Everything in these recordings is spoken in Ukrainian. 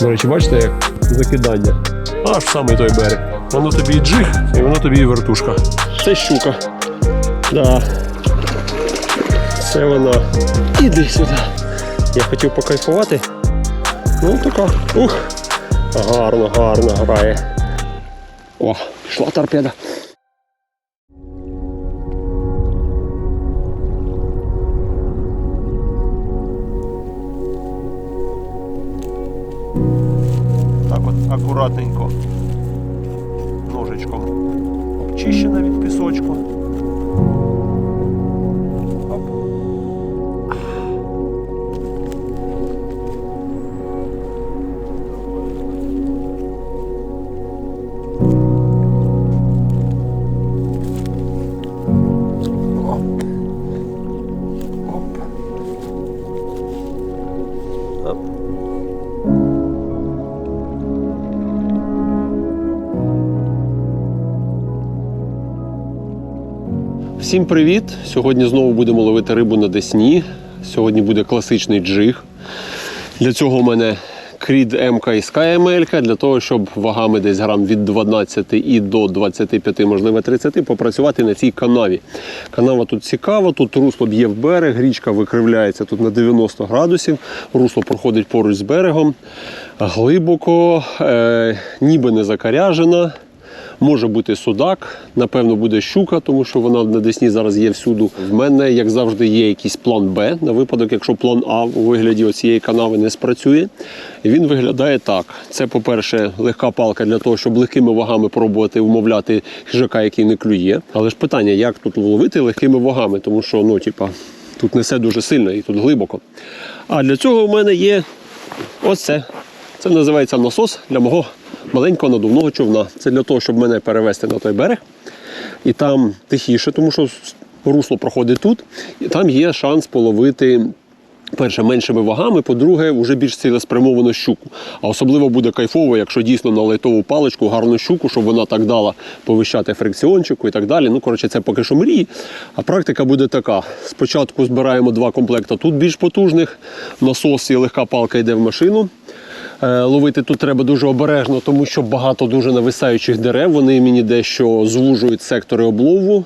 До речі, бачите, як закидання. Аж самий той берег. Воно тобі і джиг, і воно тобі і вертушка. Це щука. Да. Це вона. Іди сюди. Я хотів покайфувати. Ну така. Ух. Гарно, гарно грає. О, пішла торпеда. Всім привіт! Сьогодні знову будемо ловити рибу на Десні. Сьогодні буде класичний джиг. Для цього у мене крід МК і Sky ML, для того, щоб вагами десь грам від 12 і до 25, можливо 30, попрацювати на цій канаві. Канава тут цікава, тут русло б'є в берег, річка викривляється тут на 90 градусів, русло проходить поруч з берегом, глибоко, е, ніби не закаряжена. Може бути судак, напевно, буде щука, тому що вона на Десні зараз є всюду. В мене, як завжди, є якийсь план Б на випадок, якщо план А у вигляді цієї канави не спрацює. Він виглядає так: це, по-перше, легка палка для того, щоб легкими вагами пробувати вмовляти хижака, який не клює. Але ж питання, як тут ловити легкими вагами, тому що ну, типа, тут несе дуже сильно і тут глибоко. А для цього в мене є ось це. Це називається насос для мого маленького надувного човна. Це для того, щоб мене перевести на той берег. І там тихіше, тому що русло проходить тут, і там є шанс половити. Перше, меншими вагами, по-друге, вже більш цілеспрямовану щуку. А особливо буде кайфово, якщо дійсно на лайтову паличку гарну щуку, щоб вона так дала повищати фрикціончику і так далі. Ну, коротше, це поки що мрії. А практика буде така: спочатку збираємо два комплекти тут більш потужних, насос і легка палка йде в машину. Е, Ловити тут треба дуже обережно, тому що багато дуже нависаючих дерев. Вони мені дещо звужують сектори облову.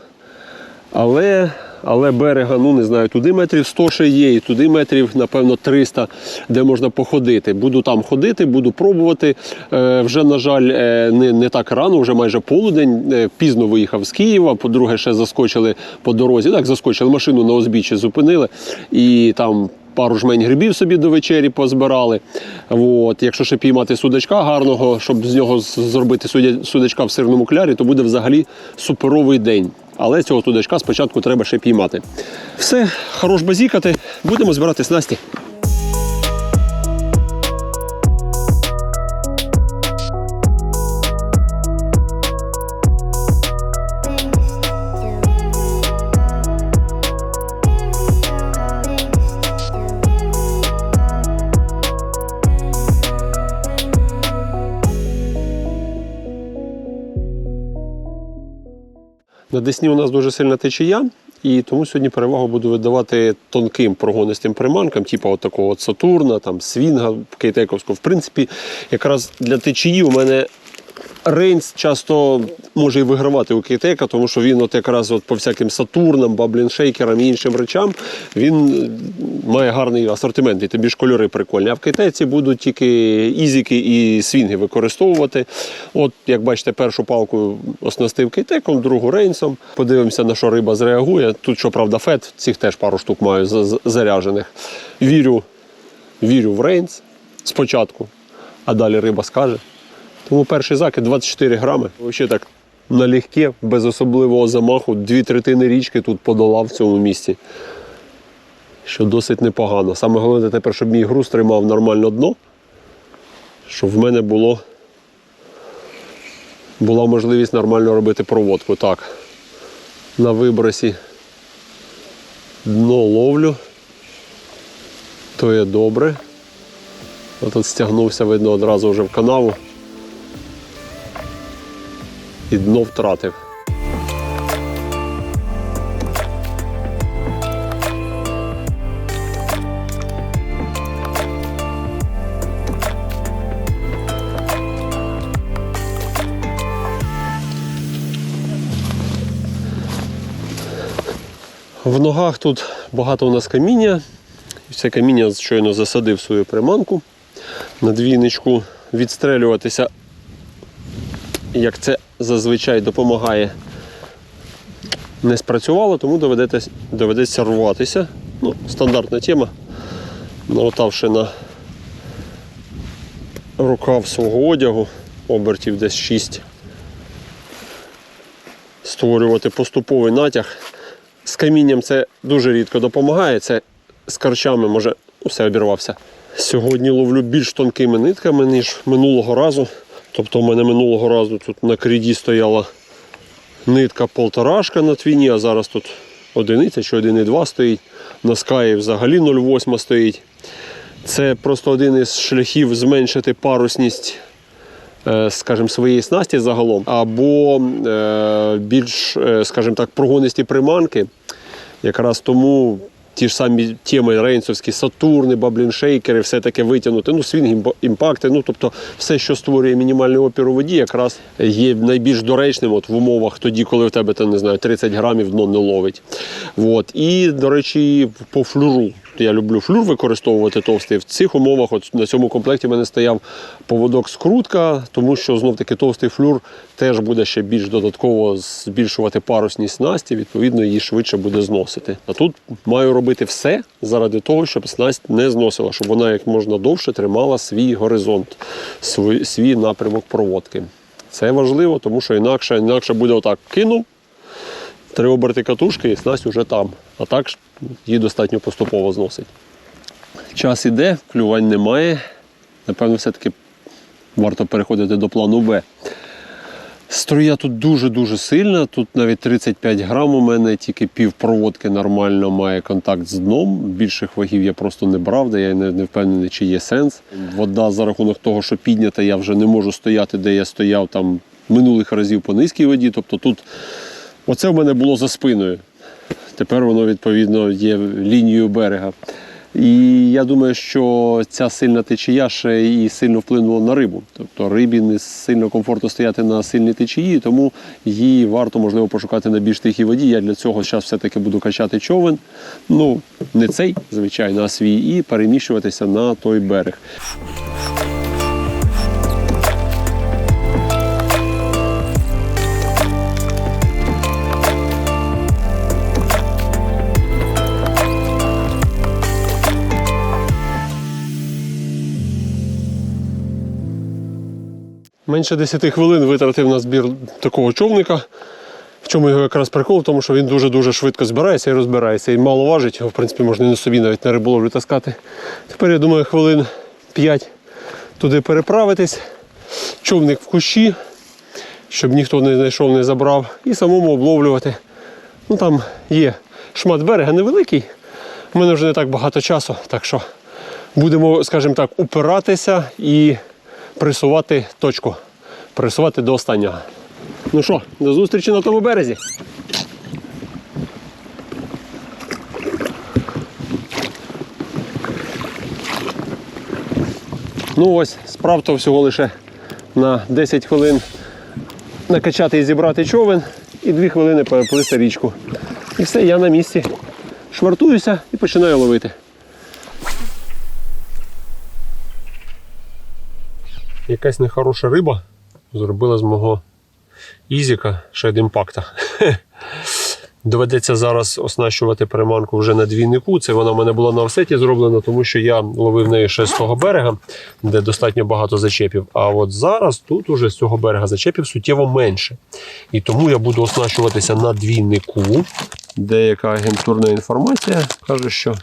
Але, але берега, ну не знаю, туди метрів 100 ще є, і туди метрів, напевно, 300, де можна походити. Буду там ходити, буду пробувати. Е, вже, на жаль, е, не, не так рано, вже майже полудень. Пізно виїхав з Києва. По-друге, ще заскочили по дорозі. Так, заскочили машину на узбіччі, зупинили. І там пару жмень грибів собі до вечері позбирали. От. Якщо ще піймати судачка гарного, щоб з нього зробити судачка в сирному клярі, то буде взагалі суперовий день. Але цього судачка спочатку треба ще піймати. Все, хорош базікати, будемо збирати снасті. На Десні у нас дуже сильна течія, і тому сьогодні перевагу буду видавати тонким прогонистим приманкам, типу от такого Сатурна, там, Свінга, Кейтековського. В принципі, якраз для течії у мене Рейнс часто може і вигравати у Кейтека, тому що він от якраз от по всяким Сатурнам, бабліншейкерам і іншим речам він е, має гарний асортимент, і тобі ж кольори прикольні. А в Кейтеці будуть тільки ізіки і свінги використовувати. От, як бачите, першу палку оснастив Кейтеком, другу рейнсом. Подивимося, на що риба зреагує. Тут, щоправда, фет, цих теж пару штук маю за- за- заряджених. Вірю, вірю в рейнс спочатку, а далі риба скаже. Тому перший закид 24 грами. Взагалі так налегке, без особливого замаху, дві третини річки тут подолав в цьому місці. Що досить непогано. Саме головне тепер, щоб мій груз тримав нормально дно, щоб в мене було, була можливість нормально робити проводку. Так, на вибросі дно ловлю, то є добре. Отут стягнувся, видно, одразу вже в канаву і дно втратив. В ногах тут багато у нас каміння. Це каміння щойно засадив свою приманку на двійничку відстрелюватися як це зазвичай допомагає, не спрацювало, тому доведеться, доведеться рватися. Ну, стандартна тема. Намотавши на рукав свого одягу, обертів десь 6. Створювати поступовий натяг. З камінням це дуже рідко допомагає. Це з карчами може все обірвався. Сьогодні ловлю більш тонкими нитками, ніж минулого разу. Тобто, у мене минулого разу тут на кріді стояла нитка полторашка на твіні, а зараз тут одиниця чи 1,2 стоїть. На скаї взагалі 0,8 стоїть. Це просто один із шляхів зменшити парусність е, скажімо, своєї снасті загалом, або е, більш, е, скажімо так, прогонисті приманки. Якраз тому ті ж самі теми рейнсовські, Сатурни, бабліншейкери, все таке витягнути, ну, свінг імпакти. ну тобто все, що створює мінімальний опір у воді, якраз є найбільш доречним от в умовах тоді, коли в тебе там, не знаю, 30 грамів дно не ловить. От. І, до речі, по флюру. Я люблю флюр використовувати товстий. В цих умовах, от на цьому комплекті в мене стояв поводок скрутка, тому що знов таки товстий флюр теж буде ще більш додатково збільшувати парусність снасті, відповідно, її швидше буде зносити. А тут маю робити все заради того, щоб снасть не зносила, щоб вона як можна довше тримала свій горизонт, свій, свій напрямок проводки. Це важливо, тому що інакше, інакше буде отак кинув, три оберти катушки і снасть уже там. А так її достатньо поступово зносить. Час іде, клювань немає. Напевно, все-таки варто переходити до плану Б. Струя тут дуже-дуже сильна. Тут навіть 35 грам у мене, тільки пів проводки нормально має контакт з дном. Більших вагів я просто не брав, де я не, не впевнений, чи є сенс. Вода за рахунок того, що піднята, я вже не можу стояти, де я стояв там минулих разів по низькій воді. Тобто тут оце в мене було за спиною. Тепер воно відповідно є лінією берега. І я думаю, що ця сильна течія ще і сильно вплинула на рибу. Тобто рибі не сильно комфортно стояти на сильній течії, тому її варто можливо пошукати на більш тихій воді. Я для цього зараз все-таки буду качати човен. Ну, не цей, звичайно, а свій, і переміщуватися на той берег. Менше 10 хвилин витратив на збір такого човника. В чому його якраз прикол, тому що він дуже-дуже швидко збирається і розбирається. І мало важить, його, в принципі, можна і на собі навіть на риболовлю таскати. Тепер, я думаю, хвилин 5 туди переправитись. Човник в кущі, щоб ніхто не знайшов, не забрав, і самому обловлювати. Ну там є шмат берега невеликий. У мене вже не так багато часу, так що будемо, скажімо так, упиратися і пресувати точку. Пресувати до останнього. Ну що, до зустрічі на тому березі. Ну ось, справ то всього лише на 10 хвилин накачати і зібрати човен і 2 хвилини переплисти річку. І все, я на місці. Швартуюся і починаю ловити. Якась нехороша риба зробила з мого ізіка шед імпакта. Доведеться зараз оснащувати приманку вже на двійнику. Це вона в мене була на офсеті зроблена, тому що я ловив неї ще з того берега, де достатньо багато зачепів. А от зараз тут уже з цього берега зачепів суттєво менше. І тому я буду оснащуватися на двійнику. Деяка агентурна інформація каже, що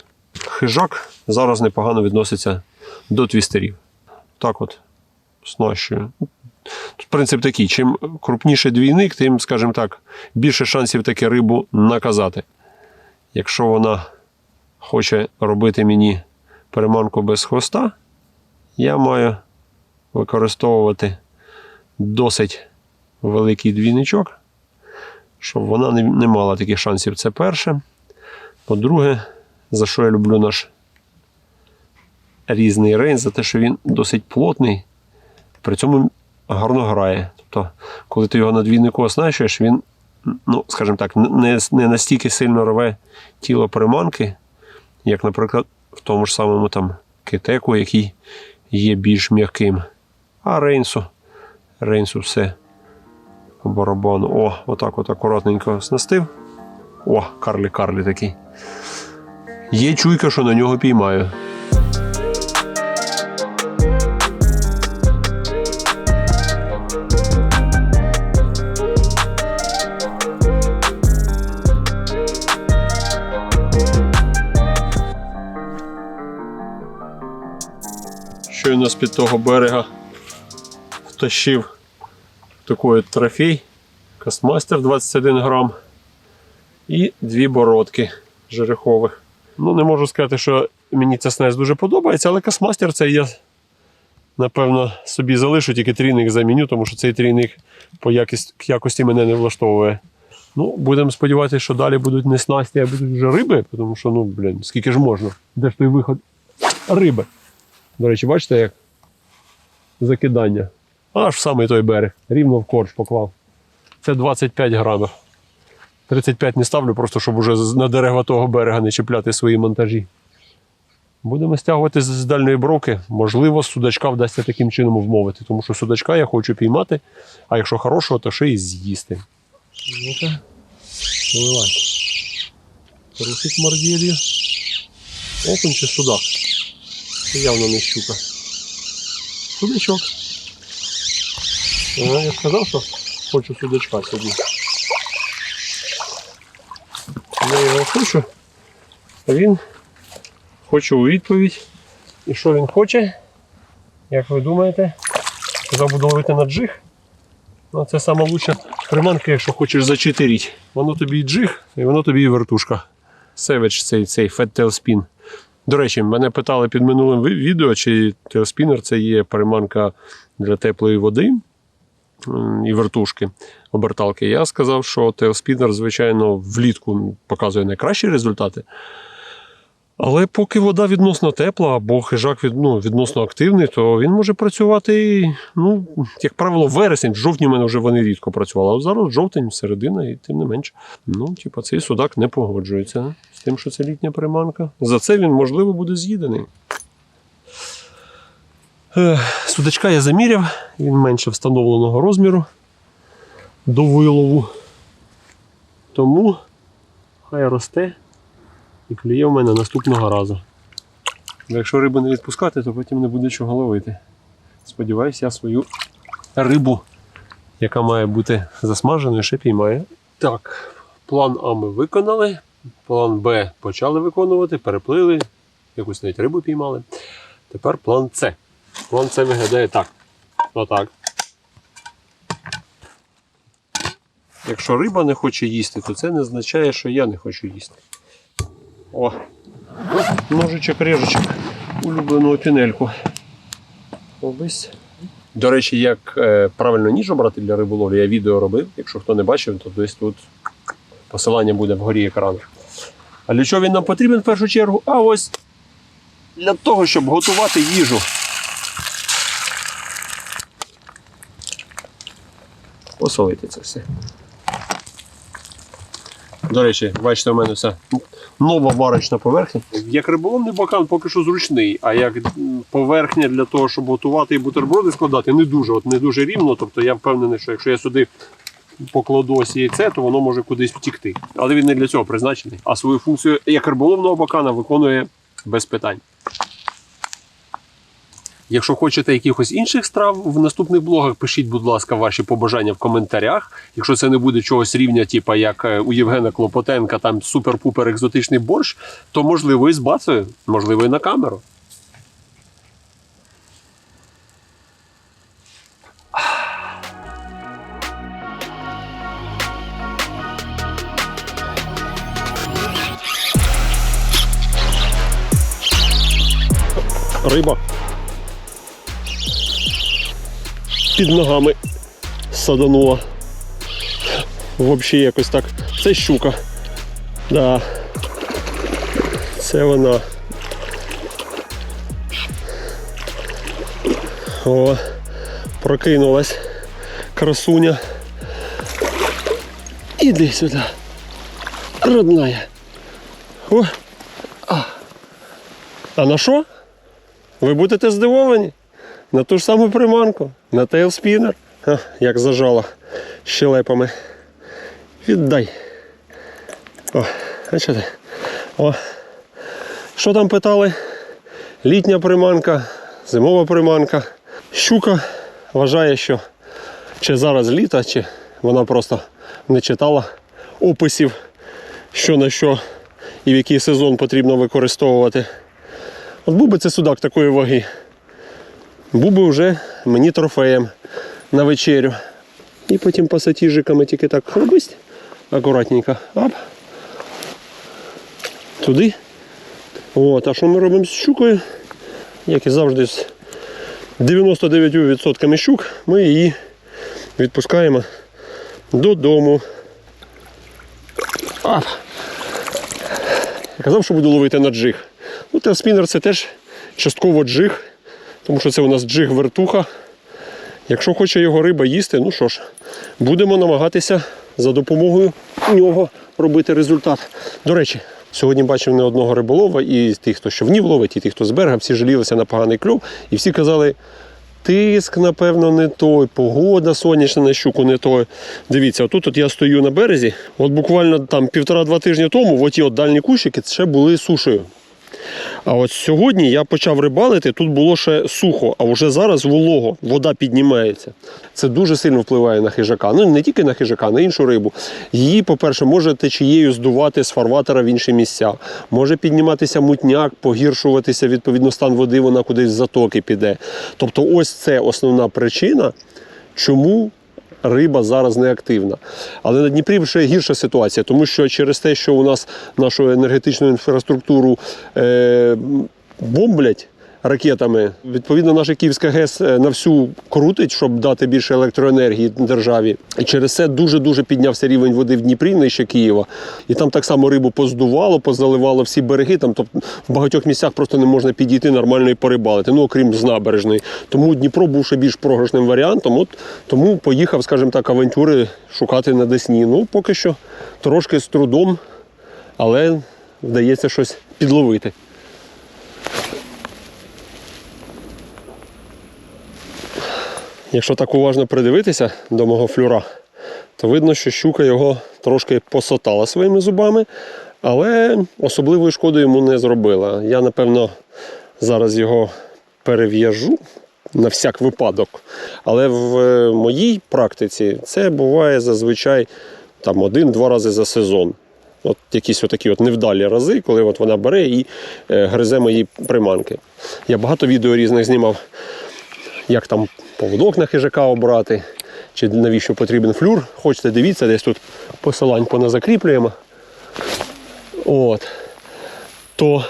хижак зараз непогано відноситься до твістерів. Так от оснащую. Тут принцип такий: чим крупніший двійник, тим, скажімо так, більше шансів таки рибу наказати. Якщо вона хоче робити мені переманку без хвоста, я маю використовувати досить великий двійничок, щоб вона не мала таких шансів. Це перше. По-друге, за що я люблю наш різний рейн, за те, що він досить плотний при цьому гарно грає. Тобто, коли ти його на двійнику оснащуєш, він ну, скажімо так, не, не настільки сильно рве тіло приманки, як, наприклад, в тому ж самому там китеку, який є більш м'яким. А рейнсу, рейнсу все барабану. О, отак от акуратненько снастив. О, карлі-карлі такий. Є чуйка, що на нього піймаю. Щойно з-під того берега втащив такий трофей. Кастмастер 21 грам і дві бородки жерехових. Ну, не можу сказати, що мені ця снасть дуже подобається, але касмастер це я, напевно, собі залишу, тільки трійник заміню, тому що цей трійник по якість, якості мене не влаштовує. Ну, будемо сподіватися, що далі будуть не снасті, а будуть вже риби, тому що, ну, блін, скільки ж можна? Де ж той виход риби? До речі, бачите, як закидання. Аж в самий той берег. Рівно в корч поклав. Це 25 грамів. 35 не ставлю, просто щоб уже на дерева того берега не чіпляти свої монтажі. Будемо стягувати з- дальної бровки. Можливо, судачка вдасться таким чином вмовити, тому що судачка я хочу піймати, а якщо хорошого, то ще й з'їсти. Ну-ка. Окунь чи судак? Це явно не щука. Судачок. Ага, я сказав, що хочу судачка сьогодні. Я його хочу, а він хоче у відповідь. І що він хоче? Як ви думаєте? Сказав, буду ловити на джиг. Ну, це лучша приманка, якщо хочеш зачитеріть. Воно тобі і джиг, і воно тобі і вертушка. Savage цей, цей Spin. До речі, мене питали під минулим відео, чи Tailspinner це є приманка для теплої води і вертушки, оберталки. Я сказав, що Tailspinner, звичайно, влітку показує найкращі результати. Але поки вода відносно тепла, або хижак від, ну, відносно активний, то він може працювати, ну, як правило, вересень, в жовтні в мене вже вони рідко працювали. А зараз жовтень, середина, і тим не менше. Ну, типа, цей судак не погоджується тим, що це літня приманка. За це він, можливо, буде з'їдений. Судачка я заміряв, він менше встановленого розміру до вилову. Тому хай росте і клює в мене наступного разу. Якщо рибу не відпускати, то потім не буде чого ловити. Сподіваюсь, я свою рибу, яка має бути засмаженою, ще піймаю. Так, план А ми виконали. План Б почали виконувати, переплили, якусь навіть рибу піймали. Тепер план С. План С виглядає так. Отак. Якщо риба не хоче їсти, то це не означає, що я не хочу їсти. О, ножичок режечок улюблену пінельку. Обись. До речі, як е, правильно ніж обрати для риболовлі, я відео робив. Якщо хто не бачив, то десь тут посилання буде вгорі екрану. А для чого він нам потрібен в першу чергу? А ось для того, щоб готувати їжу. Посолити це все. До речі, бачите, у мене все нова варочна поверхня. Як риболовний бакан поки що зручний, а як поверхня для того, щоб готувати і бутерброди складати, не дуже, от не дуже рівно. Тобто я впевнений, що якщо я сюди покладу ось яйце, то воно може кудись втікти. Але він не для цього призначений. А свою функцію як риболовного бакана виконує без питань. Якщо хочете якихось інших страв в наступних блогах, пишіть, будь ласка, ваші побажання в коментарях. Якщо це не буде чогось рівня, типу як е, у Євгена Клопотенка, там супер-пупер екзотичний борщ, то можливо і з бацею, можливо, і на камеру. Риба. Під ногами саданула. Взагалі якось так. Це щука. Да. Це вона. О, прокинулась красуня. Іди сюди. Родная. О. А. на що? Ви будете здивовані? На ту ж саму приманку, на тейлспінер. Як зажала щелепами. Віддай. О, що? О. Що там питали? Літня приманка, зимова приманка. Щука вважає, що чи зараз літо, чи вона просто не читала описів, що на що і в який сезон потрібно використовувати. От був би це судак такої ваги. Був би вже мені трофеєм на вечерю. І потім пасатіжиками тільки так хлобисть, акуратненько. Ап. Туди. От, а що ми робимо з щукою? Як і завжди, з 99% щук ми її відпускаємо додому. Ап. Я казав, що буду ловити на джиг. Ну, телспінер це теж частково джиг, тому що це у нас джиг-вертуха. Якщо хоче його риба їсти, ну що ж, будемо намагатися за допомогою нього робити результат. До речі, сьогодні бачив не одного риболова, і тих, хто щовнів ловить, і тих, хто з берега, всі жалілися на поганий кльов, і всі казали. Тиск, напевно, не той, погода сонячна на щуку не той. Дивіться, отут от я стою на березі. От буквально там півтора-два тижні тому, оті от дальні кущики ще були сушею. А от сьогодні я почав рибалити, тут було ще сухо, а вже зараз волого, вода піднімається. Це дуже сильно впливає на хижака. Ну не тільки на хижака, на іншу рибу. Її, по-перше, може течією здувати з фарватера в інші місця. Може підніматися мутняк, погіршуватися відповідно стан води, вона кудись з затоки піде. Тобто, ось це основна причина, чому риба зараз не активна. Але на Дніпрі вже гірша ситуація, тому що через те, що у нас нашу енергетичну інфраструктуру е, бомблять. Ракетами, відповідно, наша Київська ГЕС е, на всю крутить, щоб дати більше електроенергії державі. І через це дуже-дуже піднявся рівень води в Дніпрі нижче Києва. І там так само рибу поздувало, позаливало всі береги. Там тобто, в багатьох місцях просто не можна підійти нормально і порибалити, ну окрім з набережної. Тому Дніпро був ще більш програшним варіантом. От тому поїхав, скажімо так, авантюри шукати на Десні. Ну, поки що трошки з трудом, але вдається щось підловити. Якщо так уважно придивитися до мого флюра, то видно, що щука його трошки посотала своїми зубами, але особливої шкоди йому не зробила. Я, напевно, зараз його перев'яжу на всяк випадок. Але в е, моїй практиці це буває зазвичай там один-два рази за сезон. От якісь отакі от невдалі рази, коли от вона бере і е, гризе мої приманки. Я багато відео різних знімав як там поводок на хижака обрати, чи навіщо потрібен флюр. Хочете, дивіться, десь тут посилань поназакріплюємо. От. То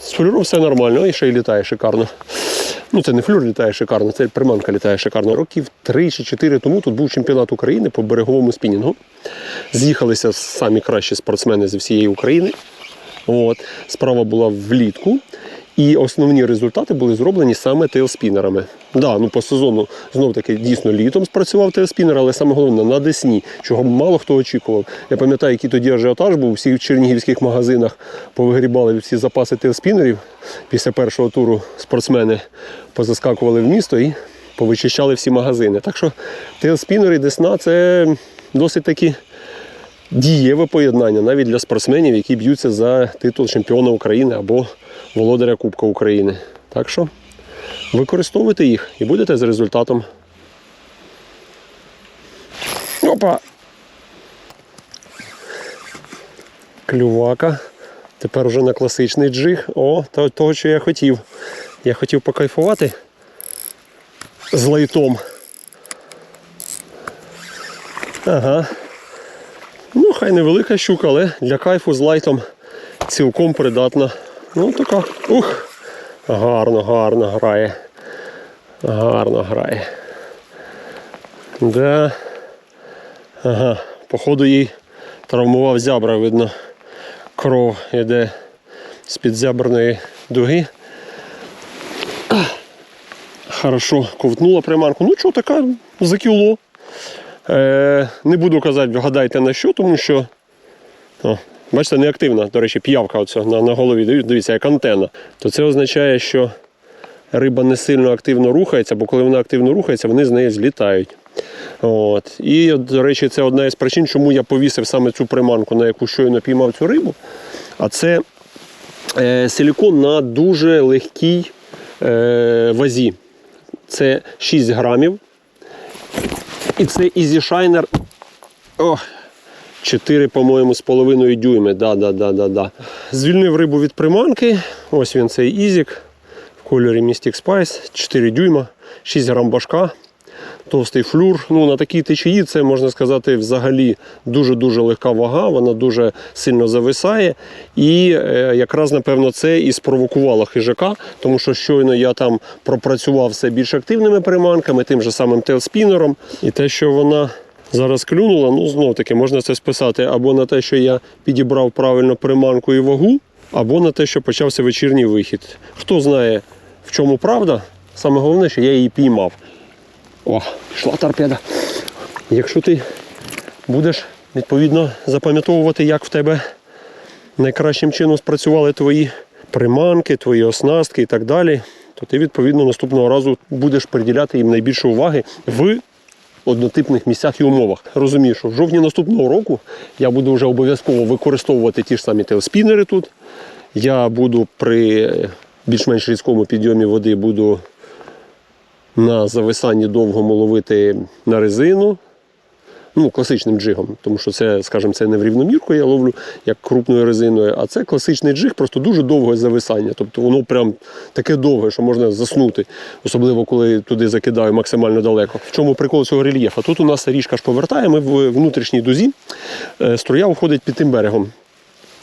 з флюром все нормально, і ще й літає шикарно. Ну, це не флюр літає шикарно, це приманка літає шикарно. Років 3 чи 4 тому тут був чемпіонат України по береговому спінінгу. З'їхалися самі кращі спортсмени з всієї України. От. Справа була влітку. І основні результати були зроблені саме тейлспінерами. Да, ну по сезону знов таки дійсно літом спрацював тейлспінер, але саме головне на Десні, чого мало хто очікував. Я пам'ятаю, який тоді ажіотаж був, всі в чернігівських магазинах повигрібали всі запаси тейлспінерів. Після першого туру спортсмени позаскакували в місто і повичищали всі магазини. Так що тейлспінери Десна це досить таки дієве поєднання навіть для спортсменів, які б'ються за титул чемпіона України або володаря Кубка України. Так що використовуйте їх і будете з результатом. Опа! Клювака. Тепер уже на класичний джиг. О, то- того, що я хотів. Я хотів покайфувати з лайтом. Ага. Хай невелика щука, але для кайфу з лайтом цілком придатна. Ну, така. Ух! Гарно, гарно грає. Гарно грає. Да. Ага, походу їй травмував зябра, видно, кров йде з-під зяберної дуги. Хорошо ковтнула приманку. Ну що, така за кіло. Е, не буду казати, вгадайте на що, тому що. О, бачите, неактивна, до речі, п'явка оця на, на голові. Дивіться, як антенна. То це означає, що риба не сильно активно рухається, бо коли вона активно рухається, вони з неї злітають. От. І, до речі, це одна із причин, чому я повісив саме цю приманку, на яку щойно піймав цю рибу. А це е, силікон на дуже легкій е, вазі. Це 6 грамів. І це Easy Shiner. О, 4, по-моєму, з половиною дюйми. Да, да, да, да, да. Звільнив рибу від приманки. Ось він цей ізік в кольорі Mystic Spice. 4 дюйма, 6 грам башка. Товстий флюр. Ну, на такій течії це можна сказати взагалі дуже-дуже легка вага, вона дуже сильно зависає. І е, якраз, напевно, це і спровокувало хижака, тому що щойно я там пропрацював все більш активними приманками, тим же самим телспінером. І те, що вона зараз клюнула, ну знов таки можна це списати або на те, що я підібрав правильно приманку і вагу, або на те, що почався вечірній вихід. Хто знає, в чому правда, саме головне, що я її піймав. О, пішла торпеда. Якщо ти будеш відповідно запам'ятовувати, як в тебе найкращим чином спрацювали твої приманки, твої оснастки і так далі, то ти відповідно наступного разу будеш приділяти їм найбільше уваги в однотипних місцях і умовах. Розумію, що в жовтні наступного року я буду вже обов'язково використовувати ті ж самі телспінери тут. Я буду при більш-менш різкому підйомі води буду на зависанні довгому ловити на резину. Ну, класичним джигом, тому що це, скажімо, це не в рівномірку я ловлю як крупною резиною, а це класичний джиг, просто дуже довге зависання. Тобто воно прям таке довге, що можна заснути, особливо коли туди закидаю максимально далеко. В чому прикол цього рельєфа? Тут у нас річка ж повертає, ми в внутрішній дузі, Е, струя входить під тим берегом.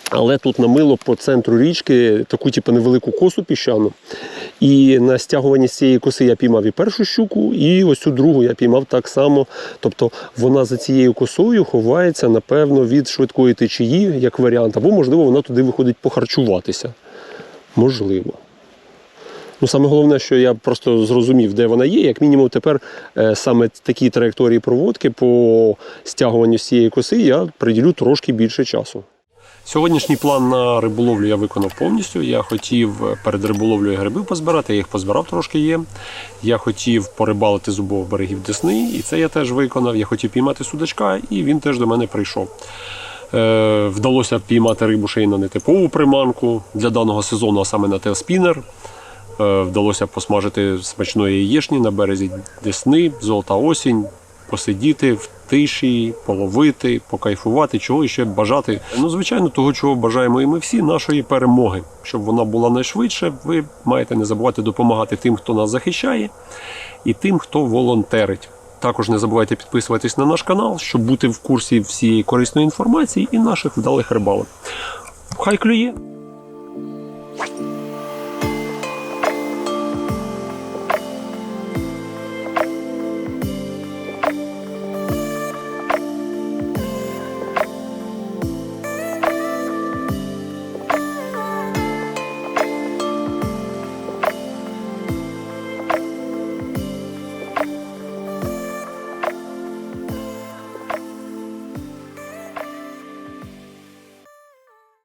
Але тут намило по центру річки таку типу, невелику косу піщану. І на стягуванні цієї коси я піймав і першу щуку, і ось цю другу я піймав так само. Тобто вона за цією косою ховається, напевно, від швидкої течії, як варіант, або, можливо, вона туди виходить похарчуватися. Можливо. Ну, саме головне, що я просто зрозумів, де вона є. Як мінімум, тепер е, саме такі траєкторії проводки по стягуванню цієї коси я приділю трошки більше часу. Сьогоднішній план на риболовлю я виконав повністю. Я хотів перед риболовлею гриби позбирати, я їх позбирав трошки є. Я хотів порибалити з обох берегів Десни, і це я теж виконав. Я хотів піймати судачка, і він теж до мене прийшов. Е, вдалося піймати рибу ще й на нетипову приманку для даного сезону, а саме на телспінер. Е, вдалося посмажити смачної яєчні на березі Десни, золота осінь, посидіти в тиші, половити, покайфувати, чого ще бажати. Ну, звичайно, того, чого бажаємо і ми всі, нашої перемоги. Щоб вона була найшвидше, ви маєте не забувати допомагати тим, хто нас захищає, і тим, хто волонтерить. Також не забувайте підписуватись на наш канал, щоб бути в курсі всієї корисної інформації і наших вдалих рибалок. Хай клює!